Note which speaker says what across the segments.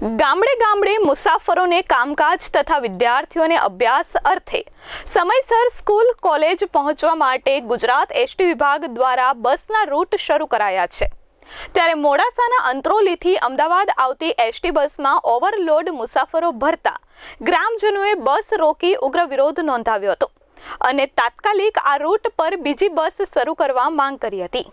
Speaker 1: ગામડે ગામડે મુસાફરોને કામકાજ તથા વિદ્યાર્થીઓને અભ્યાસ અર્થે સમયસર સ્કૂલ, કોલેજ પહોંચવા માટે ગુજરાત એસટી વિભાગ દ્વારા બસના રૂટ શરૂ કરાયા છે. ત્યારે મોડાસાના અંત્રોલીથી અમદાવાદ આવતી એસટી બસમાં ઓવરલોડ મુસાફરો ભરતા ગ્રામજનોએ બસ રોકી ઉગ્ર વિરોધ નોંધાવ્યો હતો અને તાત્કાલિક આ રૂટ પર બીજી બસ શરૂ કરવા માંગ કરી હતી.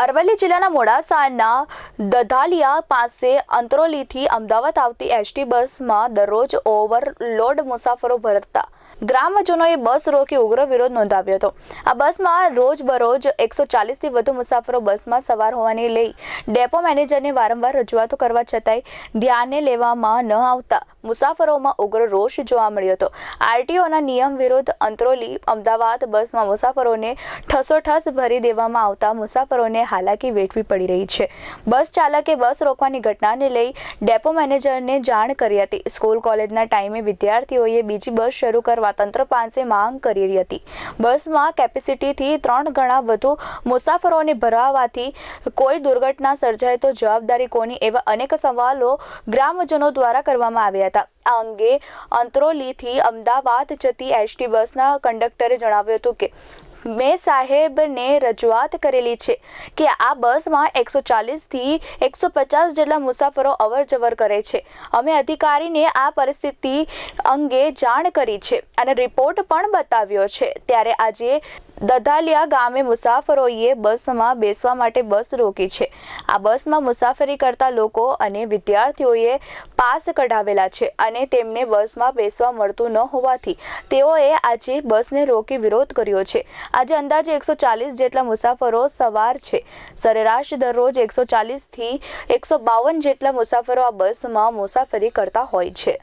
Speaker 1: અરવલ્લી જિલ્લાના મોડાસાના દધાલિયા પાસે અંત્રોલીથી અમદાવાદ આવતી એસટી બસમાં દરરોજ ઓવરલોડ મુસાફરો ભરતા ગ્રામજનોએ બસ રોકી ઉગ્ર વિરોધ નોંધાવ્યો હતો. આ બસમાં રોજ બરોજ એકસો ચાલીસથી વધુ મુસાફરો બસમાં સવાર હોવાની લઈ ડેપો મેનેજરને વારંવાર રજૂઆતો કરવા છતાંય ધ્યાને લેવામાં ન આવતા. મુસાફરોમાં ઉગ્ર રોષ જોવા મળ્યો હતો. આરટીઓના નિયમ વિરુદ્ધ અંત્રોલી અમદાવાદ બસમાં મુસાફરોને ઠસોઠસ ભરી દેવામાં આવતા મુસાફરોને હાલાકી વેઠવી પડી રહી છે. બસ ચાલકે બસ રોકવાની ઘટનાને લઈ ડેપો મેનેજરને જાણ કરી હતી. સ્કૂલ કોલેજના ટાઈમે વિદ્યાર્થીઓએ બીજી બસ શરૂ કરવા તંત્ર પાસે માંગ કરી હતી. બસમાં કેપેસિટીથી ત્રણ ગણા વધુ મુસાફરોને ભરાવાથી કોઈ દુર્ઘટના સર્જાય તો જવાબદારી કોની એવા અનેક સવાલો ગ્રામજનો દ્વારા કરવામાં આવ્યા હતા. આ અંગે અંત્રોલીથી અમદાવાદ જતી એસટી બસના કંડક્ટરે જણાવ્યું હતું કે, મેં સાહેબને રજૂઆત કરેલી છે કે આ બસમાં એકસો ચાલીસથી એકસો પચાસ જેટલા મુસાફરો અવર જવર કરે છે. અમે અધિકારીને આ પરિસ્થિતિ અંગે જાણ કરી છે અને રિપોર્ટ પણ બતાવ્યો છે. ત્યારે આજે દધાલિયા ગામે મુસાફરોએ બસમાં બેસવા માટે બસ રોકી છે. આ બસમાં મુસાફરી કરતા લોકો અને વિદ્યાર્થીઓએ પાસ કઢાવેલા છે અને તેમને બસમાં બેસવા મળતું ન હોવાથી તેઓએ આજે બસને રોકી વિરોધ કર્યો છે. આજે અંદાજે એકસો ચાલીસ જેટલા મુસાફરો સવાર છે. સરેરાશ દરરોજ એકસો ચાલીસથી એકસો બાવન જેટલા મુસાફરો આ બસમાં મુસાફરી કરતા હોય છે.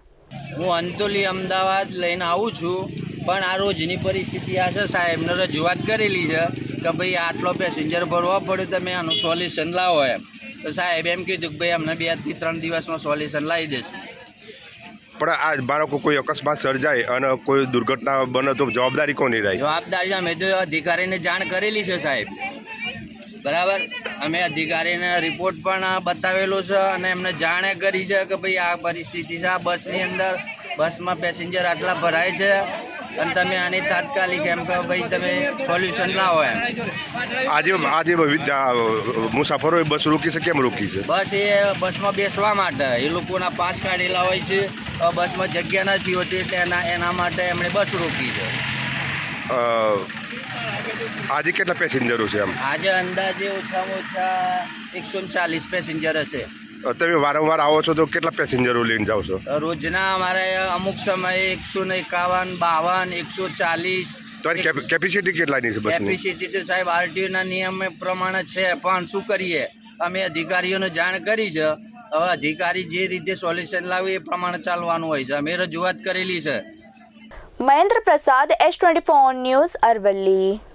Speaker 2: હું અંતુલી અમદાવાદ લઈને આવું છું. પણ આ રોજની પરિસ્થિતિ આ છે સાહેબને રજૂઆત કરેલી છે કે ભાઈ આટલો પેસેન્જર ભરવા પડે તમે આનું સોલ્યુશન લાવો એમ. તો સાહેબ એમ કીધું કે ભાઈ અમને બેથી ત્રણ દિવસમાં સોલ્યુશન લાવી દેશું.
Speaker 3: પણ આ બાળકો કોઈ અકસ્માત સર્જાય અને કોઈ દુર્ઘટના બને તો જવાબદારી કોની રહી?
Speaker 2: જવાબદારી અમે તો અધિકારીને જાણ કરેલી છે સાહેબ. બરાબર? અમે અધિકારીને રિપોર્ટ પણ બતાવેલો છે અને એમને જાણે કરી છે કે ભાઈ આ પરિસ્થિતિ છે આ બસની અંદર બસમાં પેસેન્જર આટલા ભરાય છે. અને તમે આની તાત્કાલિક એમ કહો ભાઈ તમે સોલ્યુશન લાવો એમ.
Speaker 3: આજે આજે મુસાફરો બસ રોકી છે કેમ રોકી છે?
Speaker 2: બસ એ બસમાં બેસવા માટે. એ લોકોના પાસ કાઢેલા હોય છે બસમાં જગ્યા નથી હોતી એટલે એના એના માટે એમણે બસ રોકી છે.
Speaker 3: આજે કેટલા પેસેન્જરો છે એમ?
Speaker 2: આજે અંદાજે ઓછામાં ઓછા એકસો ચાલીસ પેસેન્જર હશે.
Speaker 3: તમે વારંવાર આવો છો તો કેટલા પેસેન્જરો લઈને જાઓ છો?
Speaker 2: રોજના અમારે અમુક સમયે એકસો ને એકાવન બાવન એકસો ચાલીસ.
Speaker 3: તમારી કેપેસિટી કેટલાની છે
Speaker 2: કેપેસિટી તો સાહેબ આરટીઓના નિયમ પ્રમાણે છે પણ શું કરીએ? અમે અધિકારીઓને જાણ કરી છે. હવે અધિકારી જે રીતે સોલ્યુશન લાવે એ પ્રમાણે ચાલવાનું હોય છે. અમે રજૂઆત કરેલી છે.
Speaker 1: Mahendra Prasad S twenty four news Aravalli.